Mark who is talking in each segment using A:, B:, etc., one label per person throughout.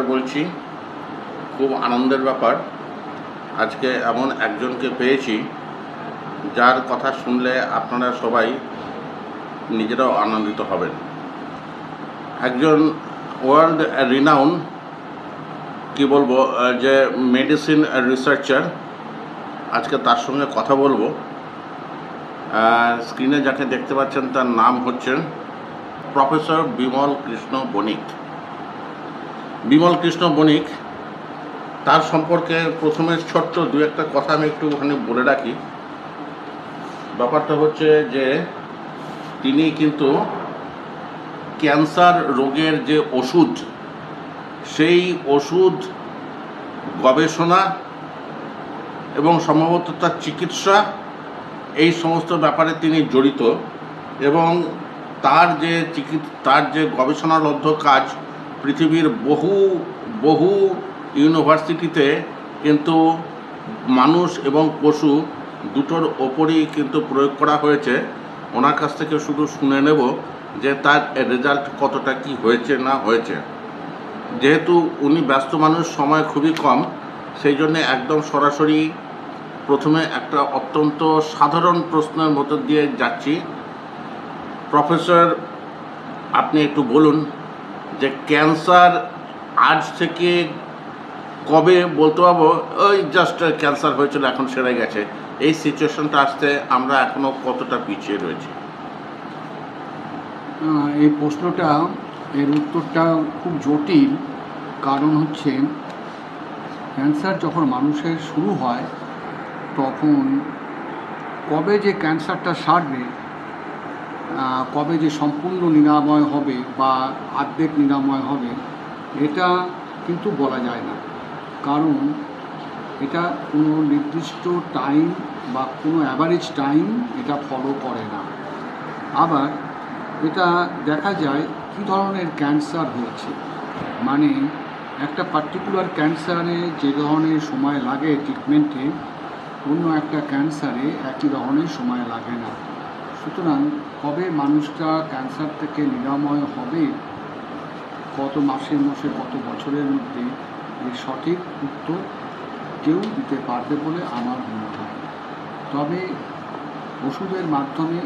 A: বলছি। খুব আনন্দের ব্যাপার। আজকে এমন একজনকে পেয়েছি, যার কথা শুনলে আপনারা সবাই নিজেরাও আনন্দিত হবেন। একজন ওয়ার্ল্ড রিনাউন কি বলব যে মেডিসিন রিসার্চার আজকে তার সঙ্গে কথা বলব। স্ক্রিনে যাকে দেখতে পাচ্ছেন তার নাম হচ্ছেন প্রফেসর বিমল কৃষ্ণ বণিক। বিমল কৃষ্ণ বণিক, তার সম্পর্কে প্রথমে ছোট্ট দু একটা কথা আমি একটু ওখানে বলে রাখি। ব্যাপারটা হচ্ছে যে, তিনি কিন্তু ক্যান্সার রোগের যে ওষুধ, সেই ওষুধ গবেষণা এবং সম্ভবত তার চিকিৎসা, এই সমস্ত ব্যাপারে তিনি জড়িত এবং তার যে চিকিৎ, তার যে গবেষণালব্ধ কাজ পৃথিবীর বহু বহু ইউনিভার্সিটিতে কিন্তু মানুষ এবং পশু দুটোর ওপরই কিন্তু প্রয়োগ করা হয়েছে। ওনার কাছ থেকে শুধু শুনে নেব যে তার রেজাল্ট কতটা কি হয়েছে না হয়েছে। যেহেতু উনি ব্যস্ত মানুষ, সময় খুবই কম, সেই জন্য একদম সরাসরি প্রথমে একটা অত্যন্ত সাধারণ প্রশ্নের মতো দিয়ে যাচ্ছি। প্রফেসর, আপনি একটু বলুন। যে ক্যান্সার আজ থেকে কবে বলতে পারব? ওই জাস্ট ক্যান্সার হয়েছিল, এখন সেরে গেছে। এই সিচুয়েশনটা আসতে আমরা এখনও কতটা পিছিয়ে রয়েছি?
B: এই প্রশ্নটা, এর উত্তরটা খুব জটিল। কারণ হচ্ছে, ক্যান্সার যখন মানুষের শুরু হয়, তখন কবে যে ক্যান্সারটা সারবে কবে যে সম্পূর্ণ নিরাময় হবে বা আর্ধেক নিরাময় হবে, এটা কিন্তু বলা যায় না। কারণ এটা কোনো নির্দিষ্ট টাইম বা কোনো অ্যাভারেজ টাইম এটা ফলো করে না। আবার এটা দেখা যায় কী ধরনের ক্যান্সার হয়েছে। মানে একটা পার্টিকুলার ক্যান্সারে যে ধরনের সময় লাগে ট্রিটমেন্টে অন্য একটা ক্যান্সারে একই ধরনের সময় লাগে না। সুতরাং কবে মানুষটা ক্যান্সার থেকে নিরাময় হবে? কত মাসের মাসে কত বছরের মধ্যে? এর সঠিক উত্তর কেউ দিতে পারবে বলে আমার মনে হয়। তবে ওষুধের মাধ্যমে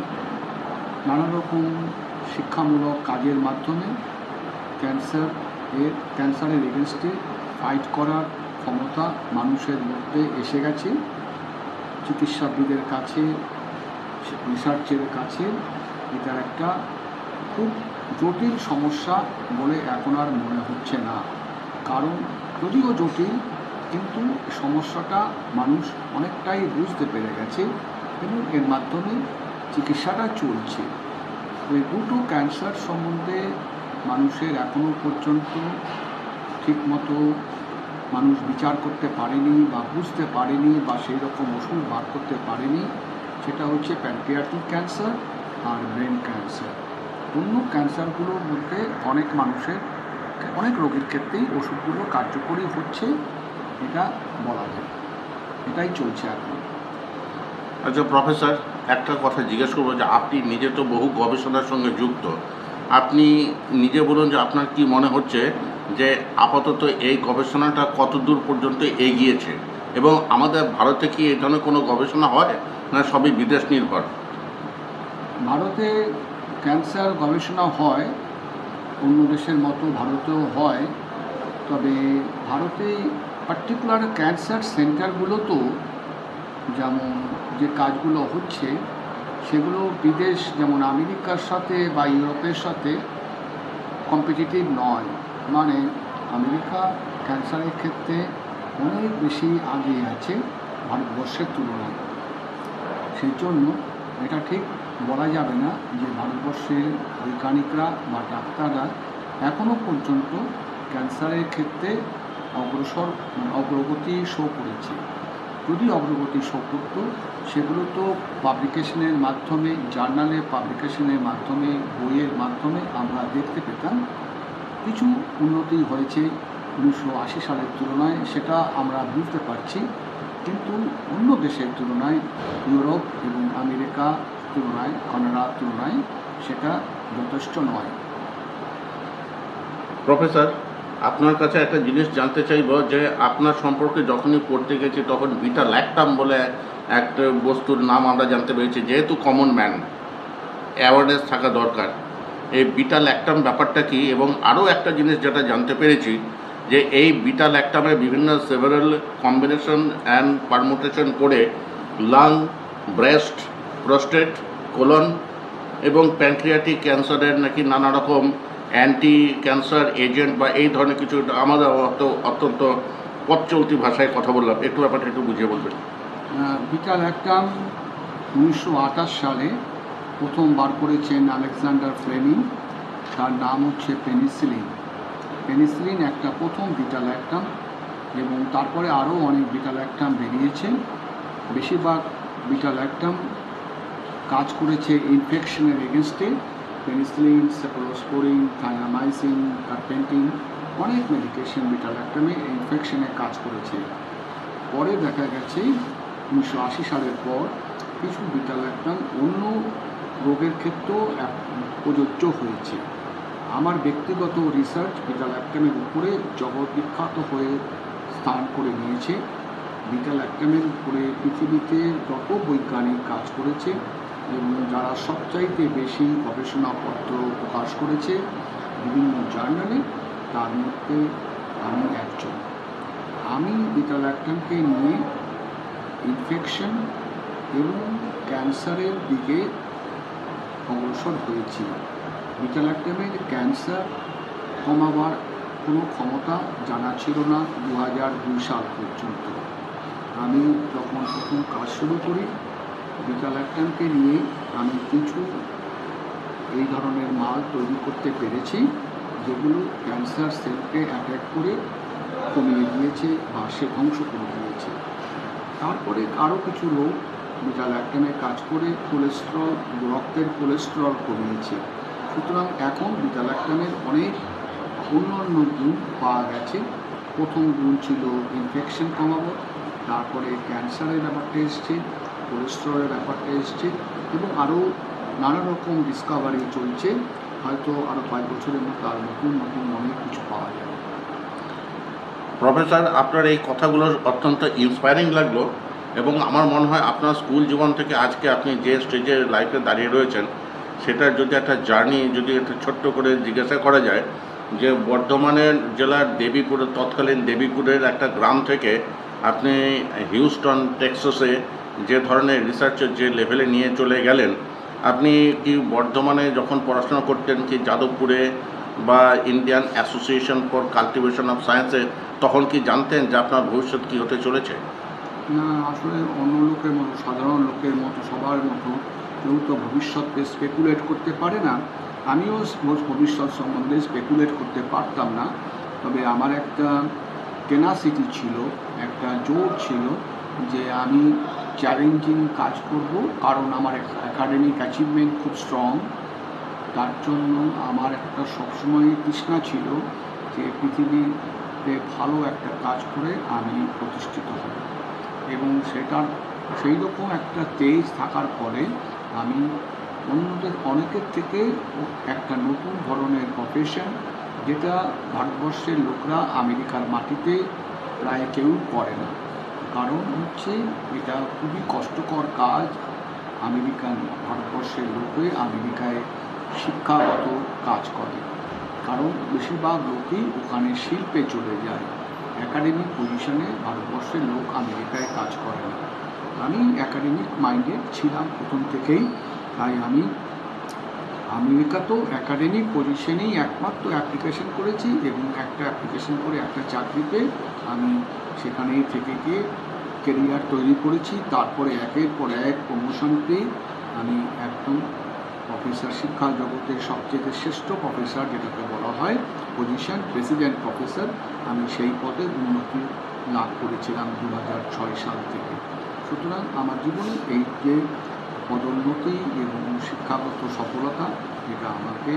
B: নানা রকম শিক্ষামূলক কাজের মাধ্যমে ক্যান্সার এর ক্যান্সারের এগেনস্টে ফাইট করার ক্ষমতা মানুষের মধ্যে এসে গেছে। চিকিৎসাবিদের কাছে রিসার্চের কাছে এটার একটা খুব জটিল সমস্যা বলে এখন আর মনে হচ্ছে না। কারণ যদিও জটিল, কিন্তু সমস্যাটা মানুষ অনেকটাই বুঝতে পেরে গেছে এবং এর মাধ্যমে চিকিৎসাটা চলছে। ওই দুটো ক্যান্সার সম্বন্ধে মানুষের এখনও পর্যন্ত ঠিকমতো মানুষ বিচার করতে পারেনি বা বুঝতে পারেনি বা সেই রকম ওষুধ বার করতে পারেনি। সেটা হচ্ছে প্যানক্রিয়াটিক ক্যান্সার আর ব্রেন ক্যান্সার। অন্য ক্যান্সারগুলোর মধ্যে অনেক মানুষের, অনেক রোগীর ক্ষেত্রেই ওষুধগুলো কার্যকরী হচ্ছে এটা বলা যায়। এটাই চলছে এখন।
A: আচ্ছা প্রফেসর, একটা কথা জিজ্ঞেস করব যে আপনি নিজে তো বহু গবেষণার সঙ্গে যুক্ত। আপনি নিজে বলুন যে আপনার কি মনে হচ্ছে যে আপাতত এই গবেষণাটা কত দূর পর্যন্ত এগিয়েছে? এবং আমাদের ভারতে কি এই ধরনের কোনো গবেষণা হয়? না সবই বিদেশ নির্ভর?
B: ভারতে ক্যান্সার গবেষণা হয়, অন্য দেশের মতো ভারতেও হয়, তবে ভারতে পার্টিকুলার ক্যান্সার সেন্টারগুলো তো যেমন যে কাজগুলো হচ্ছে, সেগুলো বিদেশ যেমন আমেরিকার সাথে বা ইউরোপের সাথে কম্পিটিটিভ নয়। মানে আমেরিকা ক্যান্সারের ক্ষেত্রে অনেক বেশি আগিয়ে আছে ভারতবর্ষের তুলনায়। সেই জন্য এটা ঠিক বলা যাবে না যে ভারতবর্ষের বৈজ্ঞানিকরা বা ডাক্তাররা এখনও পর্যন্ত ক্যান্সারের ক্ষেত্রে অগ্রসর মানে অগ্রগতি শো করেছে। যদি অগ্রগতি শো করত, সেগুলো তো পাবলিকেশনের মাধ্যমে জার্নালে পাবলিকেশনের মাধ্যমে, বইয়ের মাধ্যমে আমরা দেখতে পেতাম। কিছু উন্নতি হয়েছে উনিশশো আশি সালের তুলনায় সেটা আমরা বুঝতে পারছি। কিন্তু অন্য দেশের তুলনায়, ইউরোপ এবং আমেরিকা তুলনায় কানাডার তুলনায় সেটা যথেষ্ট নয়।
A: প্রফেসর, আপনার কাছে একটা জিনিস জানতে চাইব যে আপনার সম্পর্কে যখনই পড়তে গেছি তখন বিটা ল্যাকটাম বলে একটা বস্তুর নাম আমরা জানতে পেরেছি, যেহেতু কমন ম্যান অ্যাওয়ারনেস থাকা দরকার। এই বিটা ল্যাকটাম ব্যাপারটা কি? এবং আরও একটা জিনিস যেটা জানতে পেরেছি যে এই বিটা ল্যাকটামে বিভিন্ন সেভারাল কম্বিনেশন অ্যান্ড পারমুটেশন করে লাং ব্রেস্ট প্রস্টেট কোলন এবং প্যানক্রিয়াটিক ক্যান্সারের নাকি নানা রকম অ্যান্টি ক্যান্সার এজেন্ট বা এই ধরনের কিছু আমাদের অত, অত্যন্ত পথ চলতি ভাষায় কথা বললাম। একটু ব্যাপারটা একটু বুঝিয়ে বলবেন।
B: বিটাল একটাম উনিশশো সালে প্রথম বার করেছেন আলেকজান্ডার ফ্লেমিং। তার নাম হচ্ছে পেনিসিলিন। পেনিসিলিন, একটা প্রথম বিটাল একটাম এবং তারপরে আরও অনেক বিটাল একটাম বেরিয়েছে। বেশিরভাগ বিটাল একটাম কাজ করেছে ইনফেকশনের এগেনস্টে পেনিসিলিন সেপোলোস্পোরিন থায়ামাইসিন কার্পেন্টিন, অনেক মেডিকেশন বিটাল একটামে ইনফেকশনে কাজ করেছে। পরে দেখা গেছে উনিশশো আশি সালের পর কিছু বিটাল একটাম অন্য রোগের ক্ষেত্রেও প্রযোজ্য হয়েছে। আমার ব্যক্তিগত রিসার্চ বিটাল একটামের উপরে জগৎ বিখ্যাত হয়ে স্থান করে নিয়েছে বিটাল একটামের উপরে পৃথিবীতে যত বৈজ্ঞানিক কাজ করেছে এবং যারা সবচাইতে বেশি গবেষণাপত্র প্রকাশ করেছে বিভিন্ন জার্নালে তার মধ্যে আমি একজন। আমি বিটাল একটামকে নিয়ে ইনফেকশন এবং ক্যান্সারের দিকে অগ্রসর হয়েছি। বিটাল একটামের ক্যান্সার কমাবার কোনো ক্ষমতা জানা ছিল না দু হাজার দুই সাল পর্যন্ত। আমি যখন প্রথম কাজ শুরু করি বিটাল একটামকে নিয়ে আমি কিছু এই ধরনের মাল তৈরি করতে পেরেছি, যেগুলো ক্যান্সার সেলকে অ্যাটাক করে কমিয়ে দিয়েছে বা সে ধ্বংস করে দিয়েছে। তারপরে আরও কিছু রোগ বিটাল কাজ করে কোলেস্ট্রল রক্তের কোলেস্ট্রল কমিয়েছে। সুতরাং এখন বিটাল একটামের অনেক অন্যান্য গুণ পাওয়া গেছে। প্রথম গুণ ছিল ইনফেকশন কমাবো, তারপরে ক্যান্সারের ব্যাপারটা এসছে কোলেস্ট্রলের ব্যাপারটা এসছে এবং আরও নানা রকম ডিসকাভারি চলছে। হয়তো আরও পাঁচ বছরের মধ্যে আরও নতুন নতুন অনেক কিছু পাওয়া যাবে।
A: প্রফেসর, আপনার এই কথাগুলো অত্যন্ত ইন্সপায়ারিং লাগল এবং আমার মনে হয় আপনার স্কুল জীবন থেকে আজকে আপনি যে স্টেজে লাইফে দাঁড়িয়ে রয়েছেন সেটার যদি একটা জার্নি, যদি একটা ছোট্ট করে জিজ্ঞাসা করা যায় যে বর্ধমানের জেলার দেবীপুর, তৎকালীন দেবীপুরের একটা গ্রাম থেকে আপনি হিউস্টন, টেক্সাসে যে ধরনের রিসার্চের যে লেভেলে নিয়ে চলে গেলেন, আপনি কি বর্ধমানে যখন পড়াশোনা করতেন কি যাদবপুরে বা Indian association for cultivation of সায়েন্সে, তখন কি জানতেন যে আপনার ভবিষ্যৎ কী হতে চলেছে?
B: না, আসলে অন্য লোকের মতো, সাধারণ লোকের মতো, সবার মতো কেউ তো ভবিষ্যৎকে স্পেকুলেট করতে পারে না। আমিও ভবিষ্যৎ সম্বন্ধে স্পেকুলেট করতে পারতাম না। তবে আমার একটা টেনাসিটি ছিল, একটা জোর ছিল যে আমি চ্যালেঞ্জিং কাজ করব, কারণ আমার একাডেমিক অ্যাচিভমেন্ট খুব স্ট্রং তার জন্য আমার একটা সবসময় তৃষ্ণা ছিল যে পৃথিবীতে ভালো একটা কাজ করে আমি প্রতিষ্ঠিত হব। এবং সেটার সেই রকম একটা তেজ থাকার পরে আমি অন্যদের অনেকের থেকে একটা নতুন ধরনের প্রফেশন যেটা ভারতবর্ষের লোকরা আমেরিকার মাটিতে প্রায় কেউ করে না। কারণ হচ্ছে এটা খুবই কষ্টকর কাজ। আমেরিকান, ভারতবর্ষের লোক আমেরিকায় শিক্ষাগত কাজ করে। কারণ বেশিরভাগ লোকই ওখানে শিল্পে চলে যায়। একাডেমিক পজিশনে ভারতবর্ষের লোক আমেরিকায় কাজ করে না। আমি একাডেমিক মাইন্ডেড ছিলাম প্রথম থেকেই। তাই আমি আমেরিকা তো একাডেমিক পজিশনেই একমাত্র অ্যাপ্লিকেশন করেছি এবং একটা অ্যাপ্লিকেশন করে একটা চাকরি পেয়ে আমি সেখানেই থেকে গিয়ে কেরিয়ার তৈরি করেছি। তারপরে একের পর এক প্রমোশন পেয়ে আমি একদম প্রফেসর শিক্ষা জগতের সবচেয়ে শ্রেষ্ঠ প্রফেসর যেটাকে বলা হয় পজিশন প্রেসিডেন্ট প্রফেসর আমি সেই পদে উন্নতি লাভ করেছিলাম দু হাজার ছয় সাল থেকে। সুতরাং আমার জীবনে এই যে পদোন্নতি এবং শিক্ষাগত সফলতা, এটা আমাকে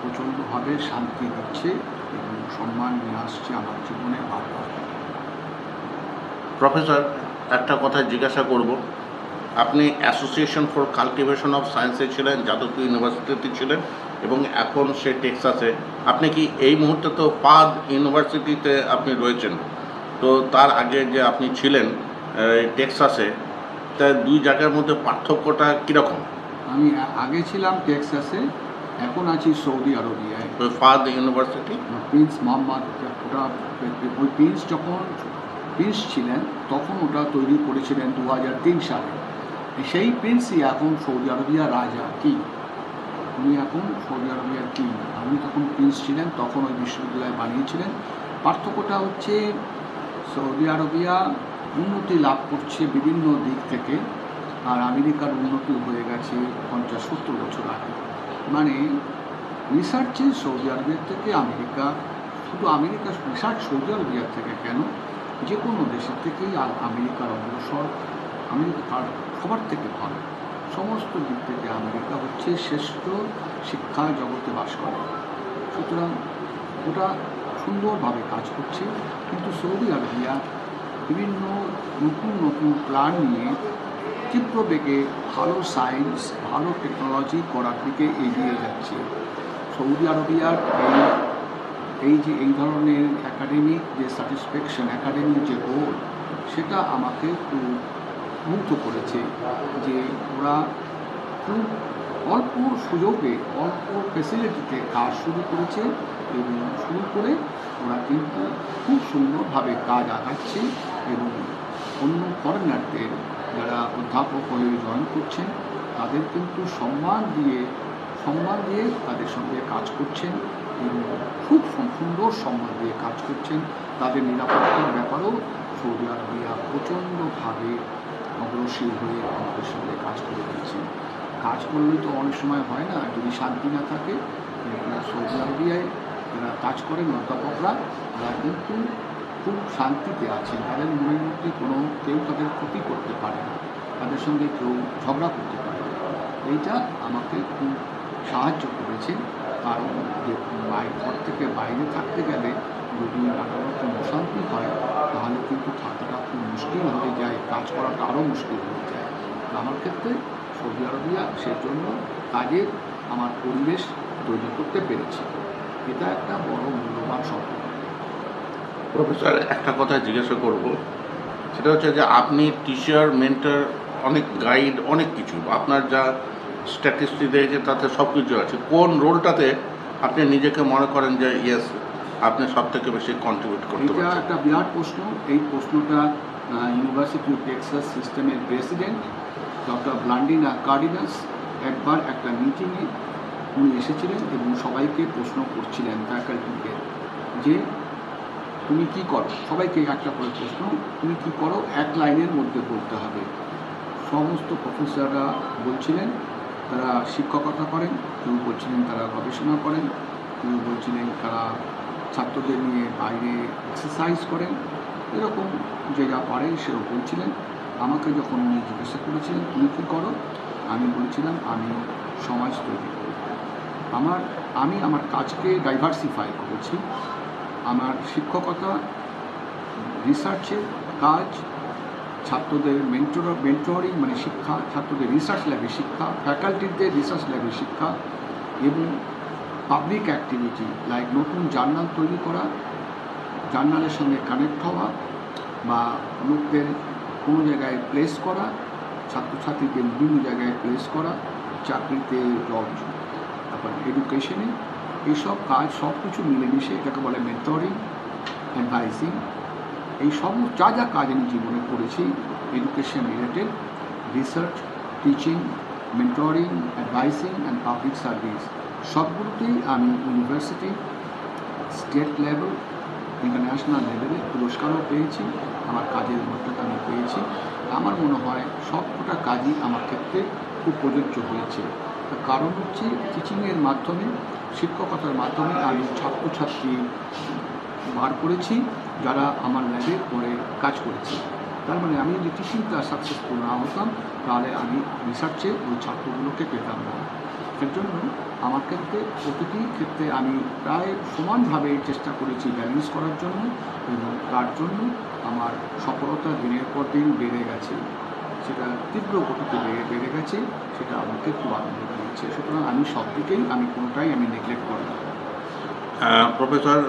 B: প্রচণ্ডভাবে শান্তি দিচ্ছে এবং সম্মান নিয়ে আসছে আমার জীবনে বারবার।
A: প্রফেসর, একটা কথা জিজ্ঞাসা করব। আপনি অ্যাসোসিয়েশন ফর কাল্টিভেশন অফ সায়েন্সে ছিলেন, যাদবপুর ইউনিভার্সিটিতে ছিলেন এবং এখন সে টেক্সাসে আপনি কি এই মুহূর্তে তো পাদ ইউনিভার্সিটিতে আপনি রয়েছেন? তো তার আগে যে আপনি ছিলেন টেক্সাসে তা দুই জায়গার মধ্যে পার্থক্যটা কীরকম?
B: আমি আগে ছিলাম টেক্সাসে এখন আছি সৌদি আরবিয়ায়।
A: ফাদ ইউনিভার্সিটি?
B: প্রিন্স মোহাম্মদ ওটা ওই প্রিন্স যখন প্রিন্স ছিলেন তখন ওটা তৈরি করেছিলেন দু হাজার তিন সালে। সেই প্রিন্সই এখন সৌদি আরবিয়া রাজা কি? উনি এখন সৌদি আরবিয়ার কি? আমি তখন প্রিন্স ছিলেন তখন ওই বিশ্ববিদ্যালয় বানিয়েছিলেন। পার্থক্যটা হচ্ছে সৌদি আরবিয়া উন্নতি লাভ করছে বিভিন্ন দিক থেকে, আর আমেরিকার উন্নতি হয়ে গেছে পঞ্চাশ সত্তর বছর আগে। মানে রিসার্চে সৌদি আরবের থেকে আমেরিকা, শুধু আমেরিকা রিসার্চ সৌদি আরবিয়ার থেকে কেন? যে কোনো দেশের থেকেই আমেরিকার অগ্রসর আমেরিকার সবার থেকে ভালো। সমস্ত দিক থেকে আমেরিকা হচ্ছে শ্রেষ্ঠ শিক্ষা জগতে বাস করে। সুতরাং ওটা সুন্দরভাবে কাজ করছে, কিন্তু সৌদি আরবিয়া বিভিন্ন নতুন নতুন প্ল্যান নিয়ে তীব্র বেগে ভালো সায়েন্স ভালো টেকনোলজি করার দিকে এগিয়ে যাচ্ছে। সৌদি আরবিয়ার এই এই যে, এই ধরনের একাডেমিক যে স্যাটিসফ্যাকশন একাডেমিক যে গোল সেটা আমাকে খুব মুগ্ধ করেছে যে ওরা খুব অল্প সুযোগে অল্প ফেসিলিটিতে কাজ শুরু করেছে এবং শুরু করে ওরা কিন্তু খুব সুন্দরভাবে কাজ আগাচ্ছে এবং অন্য ফরেনারদের যারা অধ্যাপক হয়ে জয়েন করছেন, তাদের কিন্তু সম্মান দিয়ে সম্মান দিয়ে তাদের সঙ্গে কাজ করছেন এবং খুব সুন্দর সম্মান দিয়ে কাজ করছেন। তাদের নিরাপত্তার ব্যাপারেও সৌদি আরবিয়া প্রচণ্ডভাবে অগ্রসর হয়ে আমাদের সঙ্গে কাজ করে দিচ্ছেন কাজ করলে তো অনেক সময় হয় না। যদি শান্তি না থাকে এবং সৌদি আরবিয়ায় যারা কাজ করেন অধ্যাপকরা তারা কিন্তু খুব শান্তিতে আছেন। তাদের মনের মধ্যে কোনো, কেউ তাদের ক্ষতি করতে পারে না। তাদের সঙ্গে কেউ ঝগড়া করতে পারে এইটা আমাকে খুব সাহায্য করেছে। কারণ ঘর থেকে বাইরে থাকতে গেলে যদি নানা রকম অশান্তি হয়, তাহলে কিন্তু থাকাটা খুব মুশকিল হয়ে যায়, কাজ করাটা আরও মুশকিল হয়ে যায়। আমার ক্ষেত্রে সৌদি আরবিয়া সেজন্য কাজের আমার পরিবেশ তৈরি করতে পেরেছি। এটা একটা বড় মূল্যবান সম্পদ
A: প্রফেসর একটা কথা জিজ্ঞাসা করব। সেটা হচ্ছে যে আপনি টিচার মেন্টার অনেক গাইড অনেক কিছু। আপনার যা স্ট্যাটিস্টিক দেখেছে তাতে সব কিছু আছে। কোন রোলটাতে আপনি নিজেকে মনে করেন যে ইয়েস আপনি সব থেকে বেশি কন্ট্রিবিউট করতে
B: এটা একটা বিরাট প্রশ্ন। এই প্রশ্নটা ইউনিভার্সিটি অফ টেক্সাস সিস্টেমের প্রেসিডেন্ট ডক্টর ব্লান্ডিনা কার্ডিনাস একবার একটা মিটিংয়ে উনি এসেছিলেন এবং সবাইকে প্রশ্ন করছিলেন ফ্যাকাল্টিকে যে, তুমি কি করো? সবাইকে একটা করে প্রশ্ন, তুমি কি করো? এক লাইনের মধ্যে বলতে হবে। সমস্ত প্রফেসররা বলছিলেন, তারা শিক্ষকতা করেন, কেউ বলছিলেন তারা গবেষণা করেন, কেউ বলছিলেন তারা ছাত্রদের নিয়ে বাইরে এক্সারসাইজ করেন। এরকম যে যা পারেন সেও বলছিলেন। আমাকে যখন উনি জিজ্ঞাসা করেছিলেন, তুমি কী করো? আমি বলছিলাম, আমি সমাজ তৈরি করি। আমার, আমি আমার কাজকে ডাইভার্সিফাই করেছি। আমার শিক্ষকতা রিসার্চের কাজ, ছাত্রদের মেন্টর মেন্টরিং মানে শিক্ষা, ছাত্রদের রিসার্চ ল্যাবে শিক্ষা ফ্যাকাল্টিদের রিসার্চ ল্যাবে শিক্ষা এবং পাবলিক অ্যাক্টিভিটি লাইক নতুন জার্নাল তৈরি করা জার্নালের সঙ্গে কানেক্ট হওয়া বা লোকদের কোনো জায়গায় প্লেস করা ছাত্রছাত্রীদের বিভিন্ন জায়গায় প্লেস করা, চাকরিতে জব তারপর এডুকেশনে এইসব কাজ সব কিছু মিলেমিশে এটাকে বলে মেন্টরিং অ্যাডভাইসিং এই সব যা যা কাজ আমি জীবনে করেছি education related research teaching mentoring advising and public service সবগুলোতেই আমি ইউনিভার্সিটি স্টেট লেভেল ইন্টারন্যাশনাল লেভেলে পুরস্কারও পেয়েছি, আমার কাজের মর্যাদা আমি পেয়েছি। আমার মনে হয় সবকটা কাজই আমার ক্ষেত্রে খুব প্রযোজ্য হয়েছে। কারণ হচ্ছে টিচিংয়ের মাধ্যমে, শিক্ষকতার মাধ্যমে আমি ছাত্রছাত্রী বার করেছি, যারা আমার ল্যাবে পরে কাজ করেছে। তার মানে আমি যদি টিচিংটা সাকসেসফুল না হতাম, তাহলে আমি রিসার্চে ওই ছাত্রগুলোকে পেতাম না। এর জন্য আমার ক্ষেত্রে প্রতিটি ক্ষেত্রে আমি প্রায় সমানভাবে চেষ্টা করেছি ব্যালেন্স করার জন্য এবং তার জন্য আমার সফলতা দিনের পর দিন বেড়ে গেছে। সেটা তীব্র গতিতে বেড়ে বেড়ে গেছে, সেটা আমাকে খুব আনন্দ দিচ্ছে। সুতরাং আমি সব দিকেই, আমি কোনোটাই আমি নেগলেক্ট করি
A: প্রফেসর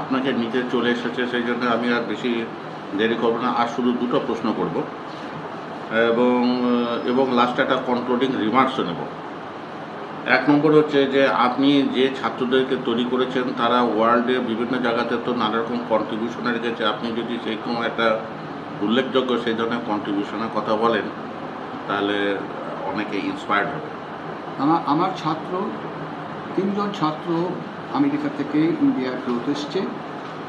A: আপনাকে নিতে চলে এসেছে, সেই জন্য আমি আর বেশি দেরি করব না। আর শুধু দুটো প্রশ্ন করব। এবং এবং লাস্টে একটা কন্ট্রোলিং রিমার্কসও নেব। এক নম্বর হচ্ছে যে আপনি যে ছাত্রদেরকে তৈরি করেছেন, তারা ওয়ার্ল্ডে বিভিন্ন জায়গাতে তো নানা রকম কন্ট্রিবিউশনে রেখেছে। আপনি যদি সেই কোনো একটা উল্লেখযোগ্য সেই ধরনের কন্ট্রিবিউশনের কথা বলেন, তাহলে অনেকে ইন্সপায়ার্ড হবে।
B: আমার আমার ছাত্র, তিনজন ছাত্র আমেরিকা থেকে ইন্ডিয়া ফেরত এসছে।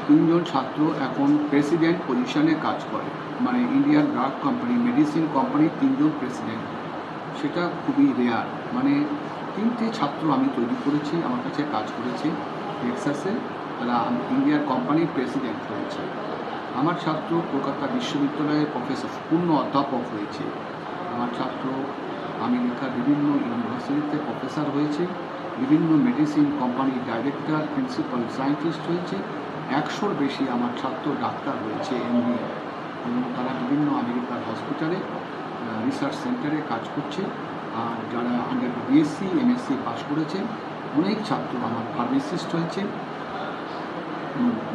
B: তিনজন ছাত্র এখন প্রেসিডেন্ট পজিশনে কাজ করে। মানে ইন্ডিয়ান ড্রাগ কোম্পানি মেডিসিন কোম্পানির তিনজন প্রেসিডেন্ট সেটা খুবই রেয়ার মানে তিনটে ছাত্র আমি তৈরি করেছি, আমার কাছে কাজ করেছে টেক্সাসে তারা ইন্ডিয়ার কোম্পানির প্রেসিডেন্ট হয়েছে। আমার ছাত্র কলকাতা বিশ্ববিদ্যালয়ের প্রফেসর পূর্ণ অধ্যাপক হয়েছে। আমার ছাত্র আমেরিকার বিভিন্ন ইউনিভার্সিটিতে প্রফেসর হয়েছে। বিভিন্ন মেডিসিন কোম্পানির ডাইরেক্টর প্রিন্সিপাল সায়েন্টিস্ট হয়েছে। একশোর বেশি আমার ছাত্র ডাক্তার হয়েছে এমবি এবং তারা বিভিন্ন আমেরিকার হসপিটালে রিসার্চ সেন্টারে কাজ করছে। আর যারা আন্ডার বিএসসি এমএসসি পাশ করেছে অনেক ছাত্র আমার ফার্মাসিস্ট হয়েছে।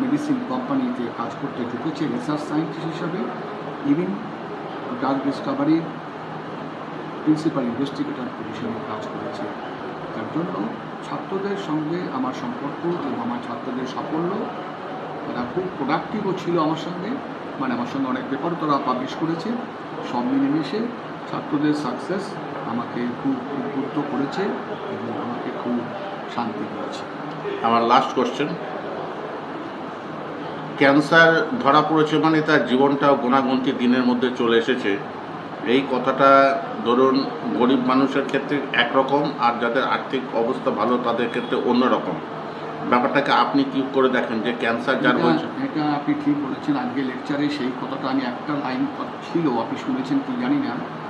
B: মেডিসিন কোম্পানিতে কাজ করতে ঢুকেছে রিসার্চ সায়েন্টিস্ট হিসাবে। Even drug discovery principal investigator পজিশনে কাজ করেছে। তার জন্য ছাত্রদের সঙ্গে আমার সম্পর্ক এবং আমার ছাত্রদের সাফল্য, তারা খুব প্রোডাক্টিভও ছিল আমার সঙ্গে। মানে আমার সঙ্গে অনেক পেপারও তারা পাবলিশ করেছে। সব মিলেমিশে ছাত্রদের সাকসেস আমাকে খুব উদ্বুদ্ধ করেছে এবং আমাকে খুব শান্তি দিয়েছে।
A: আমার লাস্ট কোশ্চেন ক্যান্সার ধরা পড়েছে মানে তার জীবনটাও গোনাগুনতি দিনের মধ্যে চলে এসেছে। এই কথাটা ধরুন গরিব মানুষের ক্ষেত্রে একরকম আর যাদের আর্থিক অবস্থা ভালো তাদের ক্ষেত্রে অন্যরকম। ব্যাপারটাকে আপনি কি করে দেখেন যে ক্যান্সার যার
B: এটা-
A: হয়েছে?
B: এটা আপনি ঠিক বলেছেন। আজকে লেকচারে সেই কথাটা আমি একটা লাইন ছিল আপনি শুনেছেন কি জানি না।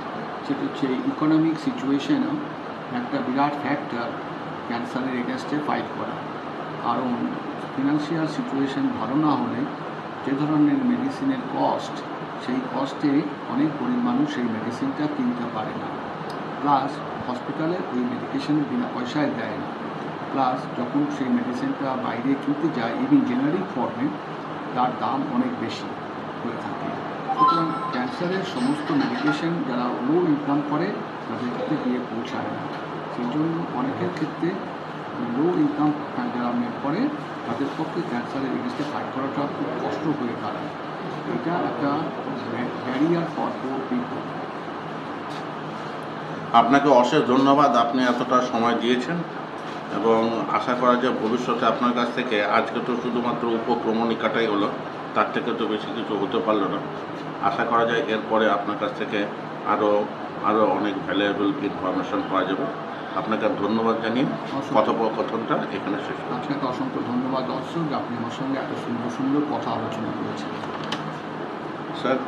B: হচ্ছে ইকোনমিক সিচুয়েশানও একটা বিরাট ফ্যাক্টর ক্যান্সারের এগেনস্টে ফাইট করা। কারণ ফিনান্সিয়াল সিচুয়েশান ভালো না হলে যে ধরনের মেডিসিনের কস্ট সেই কস্টে অনেক গরিব মানুষ সেই মেডিসিনটা কিনতে পারে না। প্লাস হসপিটালে ওই মেডিকেশন বিনা পয়সায় দেয় না। প্লাস যখন সেই মেডিসিনটা বাইরে কিনতে যায় ইভিন জেনারিক ফর্মে তার দাম অনেক বেশি হয়ে থাকে। সুতরাং ক্যান্সারের সমস্ত মেডিকেশন যারা লো ইনকাম করে, তাদের ক্ষেত্রে গিয়ে পৌঁছায় না। সেই জন্য অনেকের ক্ষেত্রে লো ইনকাম যারা মেক করে, তাদের পক্ষে ক্যান্সারের এগেনস্টে ফাইট করাটা খুব কষ্ট হয়ে দাঁড়ায়। এটা একটা ব্যারিয়ার ফর পিপল
A: আপনাকে অশেষ ধন্যবাদ, আপনি এতটা সময় দিয়েছেন এবং আশা করা যায় ভবিষ্যতে আপনার কাছ থেকে আজকে তো শুধুমাত্র উপক্রমণিকাটাই হলো। তার থেকে তো বেশি কিছু হতে পারল না। আশা করা যায় এরপরে আপনার কাছ থেকে আরও আরও অনেক ভ্যালুয়েবল ইনফরমেশন পাওয়া যাবে। আপনাকে ধন্যবাদ জানিয়ে কথোপকথনটা এখানে শেষ
B: আপনাকে অসংখ্য ধন্যবাদ দর্শক আপনি আমার সঙ্গে এত সুন্দর সুন্দর কথা আলোচনা করেছেন।
A: স্যার